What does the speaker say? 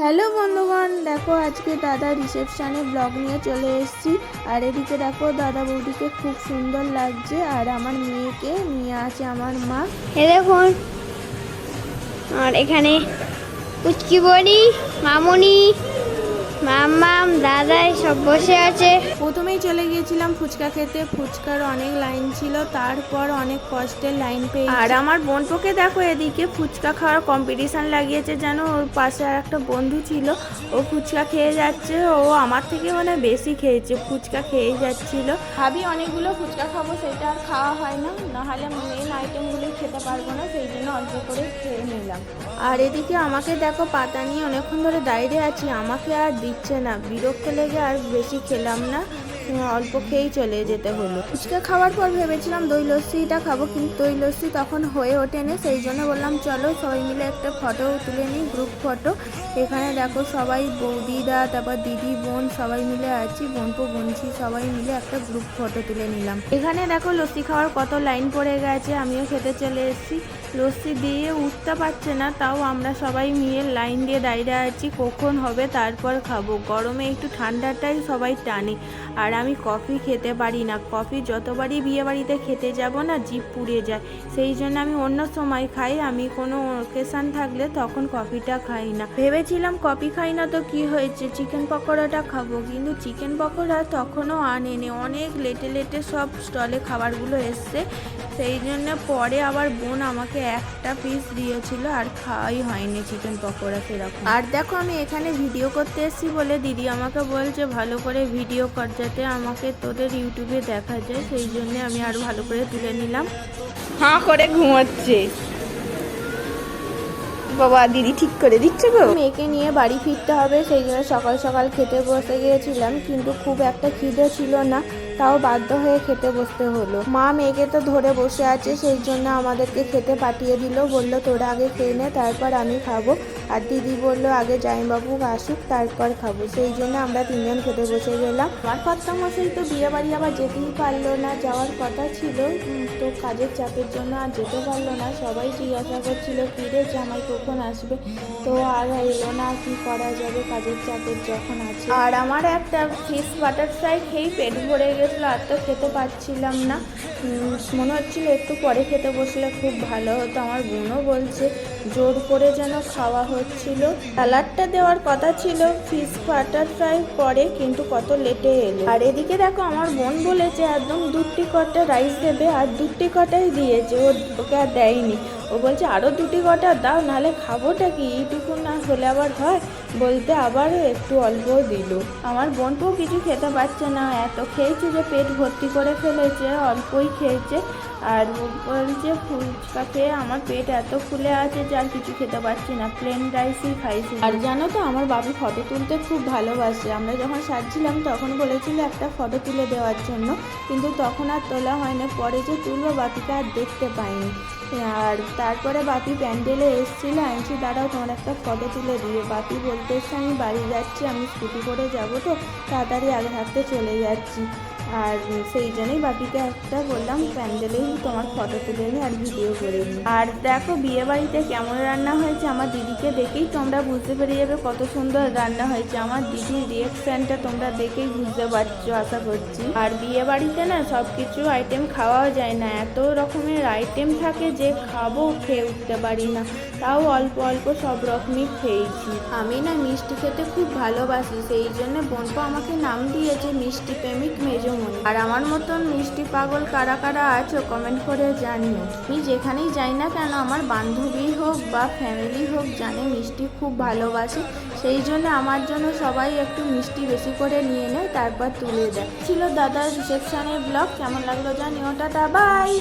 Hello বন্ধুগণ, দেখো আজকে দাদা রিসেপশানে ব্লগ নিয়ে চলে এসেছি। আর এদিকে দেখো দাদা বৌদিকে খুব সুন্দর লাগছে, আর আমার মেয়েকে নিয়ে আছে আমার মা। এ দেখুন, আর এখানে পুচকি বড়ি মামুনি সব বসে আছে। প্রথমেই চলে গিয়েছিলাম ফুচকা খেতে। ফুচকার অনেক লাইন ছিল তারপর অনেক কষ্টের লাইন পেয়ে আর আমার বোনপোকে দেখো এদিকে ফুচকা খাওয়ার কম্পিটিশন লাগিয়েছে যেন ওর পাশে আর একটা বন্ধু ছিল ও ফুচকা খেয়ে যাচ্ছে ও আমার থেকে মানে বেশি খেয়েছে ফুচকা খেয়ে যাচ্ছিল। ভাবি অনেকগুলো ফুচকা খাব সেটা আর খাওয়া হয় না নাহলে মেন আইটেমগুলো খেতে পারব না সেই জন্য অল্প করে খেয়ে নিলাম। আর এদিকে আমাকে দেখো পাতা নিয়ে অনেকক্ষণ ধরে দাঁড়িয়ে আছি আমাকে আর দিচ্ছে না বিরক্ত লেগে আর বেশি খেলাম না। অল্প খেয়েই চলে যেতে হলো। ফুচকা খাওয়ার পর ভেবেছিলাম দই লস্যিটা খাব, কিন্তু দই লস্যি তখন হয়ে ওঠেনি, সেই জন্য বললাম, চলো সবাই মিলে একটা ফটো তুলে নিই গ্রুপ ফটো এখানে দেখো সবাই বৌদিদা, তারপর দিদি, বোন সবাই মিলে আছি, বোনপো বোনছি সবাই মিলে একটা গ্রুপ ফটো তুলে নিলাম। এখানে দেখো লস্যি খাওয়ার কত লাইন পড়ে গেছে, আমিও খেতে চলে এসেছি। লস্যি দিয়ে উঠতে পারছে না, তাও আমরা সবাই মিলে লাইন দিয়ে দাঁড়িয়ে আছি, কখন হবে তারপর খাব। গরমে একটু ঠান্ডাটাই সবাই টানে, আর আমি কফি খেতে পারি না। কফি যতবারই বিয়ে বাড়িতে খেতে যাব না, জিভ পুড়ে যায়। সেই জন্য আমি অন্য সময় খাই, আমি কোনো ওকেশান থাকলে তখন কফিটা খাই না। ভেবেছিলাম কফি খাই না তো কি হয়েছে? চিকেন পকোড়াটা খাব, কিন্তু চিকেন পকোড়া তখনও আনেনি। অনেক লেটে লেটে সব স্টলে খাবারগুলো এসছে। সেই জন্য পরে আবার বোন আমাকে একটা পিস দিয়েছিল আর খাওয়াই হয়নি চিকেন পকোড়া সেরকম। আর দেখো আমি এখানে ভিডিও করতে এসেছি বলে দিদি আমাকে বলছে ভালো করে ভিডিও কর যাতে আমাকে তোদের ইউটিউবে দেখা যায়। সেই জন্য আমি আরও ভালো করে তুলে নিলাম। হাঁ করে ঘুমাচ্ছে। বাবা দিদি ঠিক করে দিচ্ছে গো। মেয়েকে নিয়ে বাড়ি ফিরতে হবে সেই জন্য সকাল সকাল খেতে বসে গিয়েছিলাম কিন্তু খুব একটা খিদে ছিল না। তাও বাধ্য হয়ে খেতে বসতে হলো। মা মেয়েকে তো ধরে বসে আছে, সেই জন্য আমাদেরকে খেতে পাঠিয়ে দিল। বলল, তোরা আগে খেয়ে নে, তারপর আমি খাব। আর দিদি বলল, আগে জামাইবাবু আসুক, তারপর খাব। সেই জন্য আমরা তিনজন খেতে বসে গেলাম। আমার কর্তা মশাই তো বিয়ে বাড়ি আবার যেতেই পারল না। যাওয়ার কথা ছিল তো কাজের চাপের জন্য আর যেতে পারল না। সবাই জিজ্ঞাসা করছিল কি রে জামাই, কখন আসবে? তো আর এলো না, কি করা যাবে কাজের চাপের যখন আছে। আর আমার একটা ফিশ বাটার ফ্রাই খেয়েই পেট ভরে গেছিল আর তো খেতে পাচ্ছিলাম না। মনে হচ্ছিল একটু পরে খেতে বসলে খুব ভালো হতো। আমার বোনও বলছে, জোর করে যেন খাওয়া হচ্ছিল। স্যালাডটা দেওয়ার কথা ছিল, ফিশ বাটার ফ্রাই পরে, কিন্তু কত লেটে এলো। আর এদিকে দেখো, আমার বোন বলেছে, একদম দুটি কটা রাইস দেবে আর দুটি কটাই দিয়েছে। ওকে আর দেয়নি। ও বলছে আরও দুটি কটা দাও, নাহলে খাবোটা কি? এইটুকু না হলে আবার হয়? বলতে আবার একটু অল্প দিল। আমার বোনটাও কিছু খেতে পারছে না। এত খেয়েছে যে পেট ভর্তি করে ফেলেছে, অল্পই খেয়েছে। আর বলছে, ফুচকা খেয়ে আমার পেট এত ফুলে আছে যে আর কিছু খেতে পারছি না। প্লেন রাইসই খাইছি আর জানো তো, আমার বাবু ফটো তুলতে খুব ভালোবাসে। আমরা যখন সাজছিলাম তখন বলেছিল একটা ফটো তুলে দেওয়ার জন্য, কিন্তু তখন আর তোলা হয় না পরে যে তুলবো, বাপিকে আর দেখতে পাইনি। আর তারপরে বাপি প্যান্ডেলে এসেছিল। আনছি দাঁড়াও, তোমার একটা ফটো তুলে দিয়ে বাপি বলতে এসছে আমি বাড়ি যাচ্ছি আমি স্কুটি করে যাব তো তাড়াতাড়ি আগে হাঁটতে চলে যাচ্ছি। আর সেই জন্যই বাপিকে একটা বললাম প্যান্ডেলেই তোমার ফটো তুলে নি আর ভিডিও করে নি। আর দেখো বিয়ে বাড়িতে কেমন রান্না হয়েছে আমার দিদিকে দেখেই তোমরা বুঝতে পেরে যাবে কত সুন্দর রান্না হয়েছে। আমার দিদির রিয়েকশনটা তোমরা দেখেই বুঝতে পারছ, আশা করছি। আর বিয়ে বাড়িতে না সব কিছু আইটেম খাওয়াও যায় না। এত রকমের আইটেম থাকে যে খাব, খেয়ে উঠতে পারি না। তাও অল্প অল্প সব রকমই খেয়েছি। আমি না মিষ্টি খেতে খুব ভালোবাসি, সেই জন্য বোনপা আমাকে নাম দিয়েছে মিষ্টি প্রেমিক মেজমনি আর আমার মতন মিষ্টি পাগল কারা কারা আছো কমেন্ট করে জানিও। আমি যেখানেই যাই না কেন, আমার বান্ধবী হোক বা ফ্যামিলি হোক জানে মিষ্টি খুব ভালোবাসে। সেই জন্য আমার জন্য সবাই একটু মিষ্টি বেশি করে নিয়ে নেয়, তারপর তুলে দেয়। ছিল দাদার রিসেপশনের ব্লগ কেমন লাগল জানিও। Tata bye